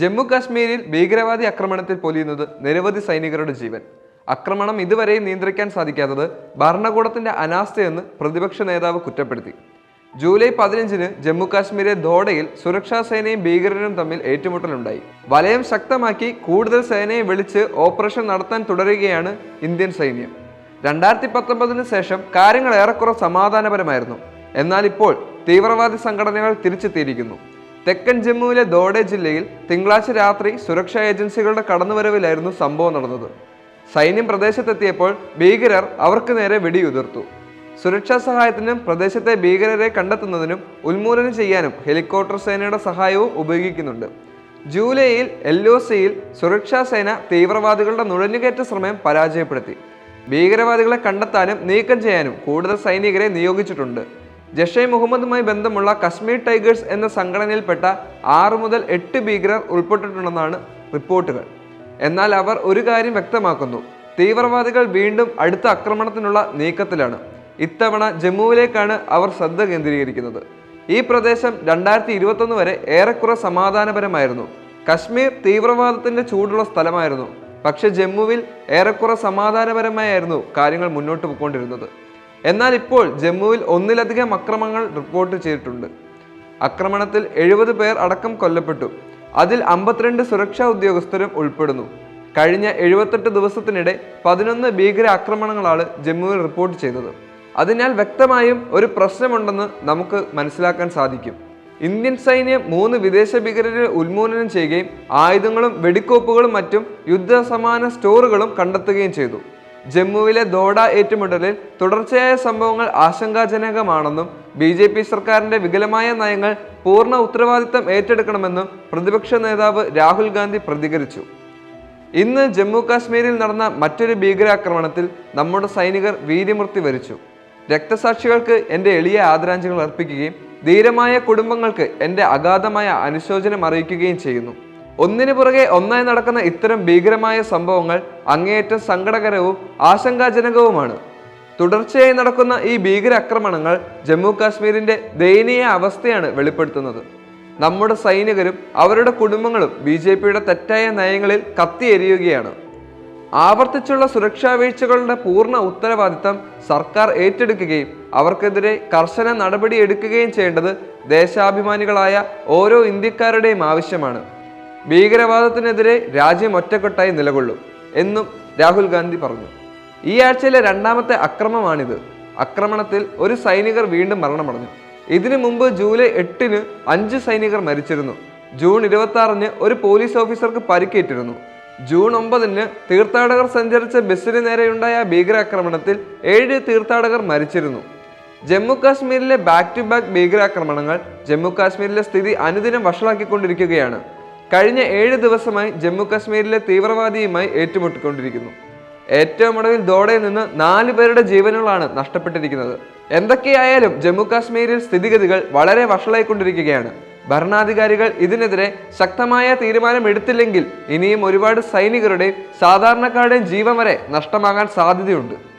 ജമ്മു കാശ്മീരിൽ ഭീകരവാദി ആക്രമണത്തിൽ പൊലിയുന്നത് നിരവധി സൈനികരുടെ ജീവൻ. ആക്രമണം ഇതുവരെയും നിയന്ത്രിക്കാൻ സാധിക്കാത്തത് ഭരണകൂടത്തിന്റെ അനാസ്ഥയെന്ന് പ്രതിപക്ഷ നേതാവ് കുറ്റപ്പെടുത്തി. ജൂലൈ പതിനഞ്ചിന് ജമ്മു കാശ്മീരിലെ ധോഡയിൽ സുരക്ഷാ സേനയും ഭീകരരും തമ്മിൽ ഏറ്റുമുട്ടലുണ്ടായി. വലയം ശക്തമാക്കി കൂടുതൽ സേനയെ വിളിച്ച് ഓപ്പറേഷൻ നടത്താൻ തുടരുകയാണ് ഇന്ത്യൻ സൈന്യം. രണ്ടായിരത്തി പത്തൊമ്പതിന് ശേഷം കാര്യങ്ങൾ ഏറെക്കുറെ സമാധാനപരമായിരുന്നു. എന്നാൽ ഇപ്പോൾ തീവ്രവാദി സംഘടനകൾ തിരിച്ചെത്തിയിരിക്കുന്നു. തെക്കൻ ജമ്മുവിലെ ദോഡെ ജില്ലയിൽ തിങ്കളാഴ്ച രാത്രി സുരക്ഷാ ഏജൻസികളുടെ കടന്നുവരവിലായിരുന്നു സംഭവം നടന്നത്. സൈന്യം പ്രദേശത്തെത്തിയപ്പോൾ ഭീകരർ അവർക്ക് നേരെ വെടിയുതിർത്തു. സുരക്ഷാ സഹായത്തിനും പ്രദേശത്തെ ഭീകരരെ കണ്ടെത്തുന്നതിനും ഉന്മൂലനം ചെയ്യാനും ഹെലികോപ്റ്റർ സേനയുടെ സഹായവും ഉപയോഗിക്കുന്നുണ്ട്. ജൂലൈയിൽ എൽ ഒ സിയിൽ സുരക്ഷാ സേന തീവ്രവാദികളുടെ നുഴഞ്ഞുകയറ്റ ശ്രമം പരാജയപ്പെടുത്തി. ഭീകരവാദികളെ കണ്ടെത്താനും നീക്കം ചെയ്യാനും കൂടുതൽ സൈനികരെ നിയോഗിച്ചിട്ടുണ്ട്. ജഷെ മുഹമ്മദുമായി ബന്ധമുള്ള കശ്മീർ ടൈഗേഴ്സ് എന്ന സംഘടനയിൽപ്പെട്ട ആറ് മുതൽ എട്ട് ഭീകരർ ഉൾപ്പെട്ടിട്ടുണ്ടെന്നാണ് റിപ്പോർട്ടുകൾ. എന്നാൽ അവർ ഒരു കാര്യം വ്യക്തമാക്കുന്നു. തീവ്രവാദികൾ വീണ്ടും അടുത്ത ആക്രമണത്തിനുള്ള നീക്കത്തിലാണ്. ഇത്തവണ ജമ്മുവിലേക്കാണ് അവർ ശ്രദ്ധ കേന്ദ്രീകരിക്കുന്നത്. ഈ പ്രദേശം രണ്ടായിരത്തി ഇരുപത്തൊന്ന് വരെ ഏറെക്കുറെ സമാധാനപരമായിരുന്നു. കശ്മീർ തീവ്രവാദത്തിന്റെ ചൂടുള്ള സ്ഥലമായിരുന്നു. പക്ഷെ ജമ്മുവിൽ ഏറെക്കുറെ സമാധാനപരമായിരുന്നു കാര്യങ്ങൾ മുന്നോട്ട് പോയിക്കൊണ്ടിരുന്നത്. എന്നാൽ ഇപ്പോൾ ജമ്മുവിൽ ഒന്നിലധികം അക്രമങ്ങൾ റിപ്പോർട്ട് ചെയ്തിട്ടുണ്ട്. ആക്രമണത്തിൽ എഴുപത് പേർ അടക്കം കൊല്ലപ്പെട്ടു. അതിൽ അമ്പത്തിരണ്ട് സുരക്ഷാ ഉദ്യോഗസ്ഥരും ഉൾപ്പെടുന്നു. കഴിഞ്ഞ എഴുപത്തെട്ട് ദിവസത്തിനിടെ പതിനൊന്ന് ഭീകര ആക്രമണങ്ങളാണ് ജമ്മുവിൽ റിപ്പോർട്ട് ചെയ്തത്. അതിനാൽ വ്യക്തമായും ഒരു പ്രശ്നമുണ്ടെന്ന് നമുക്ക് മനസ്സിലാക്കാൻ സാധിക്കും. ഇന്ത്യൻ സൈന്യം മൂന്ന് വിദേശ ഭീകരരെ ഉന്മൂലനം ചെയ്യുകയും ആയുധങ്ങളും വെടിക്കോപ്പുകളും മറ്റും യുദ്ധസമാന സ്റ്റോറുകളും കണ്ടെത്തുകയും ചെയ്തു. ജമ്മുവിലെ ദോഡ ഏറ്റുമുട്ടലിൽ തുടർച്ചയായ സംഭവങ്ങൾ ആശങ്കാജനകമാണെന്നും ബി ജെ പി സർക്കാരിന്റെ വികലമായ നയങ്ങൾ പൂർണ ഉത്തരവാദിത്തം ഏറ്റെടുക്കണമെന്നും പ്രതിപക്ഷ നേതാവ് രാഹുൽ ഗാന്ധി പ്രതികരിച്ചു. ഇന്ന് ജമ്മു കാശ്മീരിൽ നടന്ന മറ്റൊരു ഭീകരാക്രമണത്തിൽ നമ്മുടെ സൈനികർ വീര്യമൃത്യു വരിച്ചു. രക്തസാക്ഷികൾക്ക് എന്റെ എളിയ ആദരാഞ്ജലികൾ അർപ്പിക്കുകയും ധീരമായ കുടുംബങ്ങൾക്ക് എന്റെ അഗാധമായ അനുശോചനം അറിയിക്കുകയും ചെയ്യുന്നു. ഒന്നിനു പുറകെ ഒന്നായി നടക്കുന്ന ഇത്തരം ഭീകരമായ സംഭവങ്ങൾ അങ്ങേയറ്റം സങ്കടകരവും ആശങ്കാജനകവുമാണ്. തുടർച്ചയായി നടക്കുന്ന ഈ ഭീകര ഭീകരാക്രമണങ്ങൾ ജമ്മു കാശ്മീരിന്റെ ദയനീയ അവസ്ഥയാണ് വെളിപ്പെടുത്തുന്നത്. നമ്മുടെ സൈനികരും അവരുടെ കുടുംബങ്ങളും ബി ജെ പിയുടെ തെറ്റായ നയങ്ങളിൽ കത്തിയെരിയുകയാണ്. ആവർത്തിച്ചുള്ള സുരക്ഷാ വീഴ്ചകളുടെ പൂർണ ഉത്തരവാദിത്തം സർക്കാർ ഏറ്റെടുക്കുകയും അവർക്കെതിരെ കർശന നടപടി എടുക്കുകയും ചെയ്യേണ്ടത് ദേശാഭിമാനികളായ ഓരോ ഇന്ത്യക്കാരുടെയും ആവശ്യമാണ്. ഭീകരവാദത്തിനെതിരെ രാജ്യം ഒറ്റക്കെട്ടായി നിലകൊള്ളും എന്നും രാഹുൽ ഗാന്ധി പറഞ്ഞു. ഈ ആഴ്ചയിലെ രണ്ടാമത്തെ അക്രമമാണിത്. ആക്രമണത്തിൽ ഒരു സൈനികർ വീണ്ടും മരണമടഞ്ഞു. ഇതിനു മുമ്പ് ജൂലൈ എട്ടിന് അഞ്ച് സൈനികർ മരിച്ചിരുന്നു. ജൂൺ ഇരുപത്തി ആറിന് ഒരു പോലീസ് ഓഫീസർക്ക് പരിക്കേറ്റിരുന്നു. ജൂൺ ഒമ്പതിന് തീർത്ഥാടകർ സഞ്ചരിച്ച ബസ്സിന് നേരെയുണ്ടായ ഭീകരാക്രമണത്തിൽ ഏഴ് തീർത്ഥാടകർ മരിച്ചിരുന്നു. ജമ്മു കാശ്മീരിലെ ബാക്ക് ടു ബാക്ക് ഭീകരാക്രമണങ്ങൾ ജമ്മു കാശ്മീരിലെ സ്ഥിതി അനുദിനം വഷളാക്കിക്കൊണ്ടിരിക്കുകയാണ്. കഴിഞ്ഞ ഏഴ് ദിവസമായി ജമ്മു കാശ്മീരിലെ തീവ്രവാദിയുമായി ഏറ്റുമുട്ടിക്കൊണ്ടിരിക്കുന്നു. ഏറ്റവും ഒടുവിൽ ദോഡയിൽ നിന്ന് നാല് പേരുടെ ജീവനുകളാണ് നഷ്ടപ്പെട്ടിരിക്കുന്നത്. എന്തൊക്കെയായാലും ജമ്മു കാശ്മീരിൽ സ്ഥിതിഗതികൾ വളരെ വഷളായിക്കൊണ്ടിരിക്കുകയാണ്. ഭരണാധികാരികൾ ഇതിനെതിരെ ശക്തമായ തീരുമാനം എടുത്തില്ലെങ്കിൽ ഇനിയും ഒരുപാട് സൈനികരുടെയും സാധാരണക്കാരുടെയും ജീവൻ വരെ നഷ്ടമാകാൻ സാധ്യതയുണ്ട്.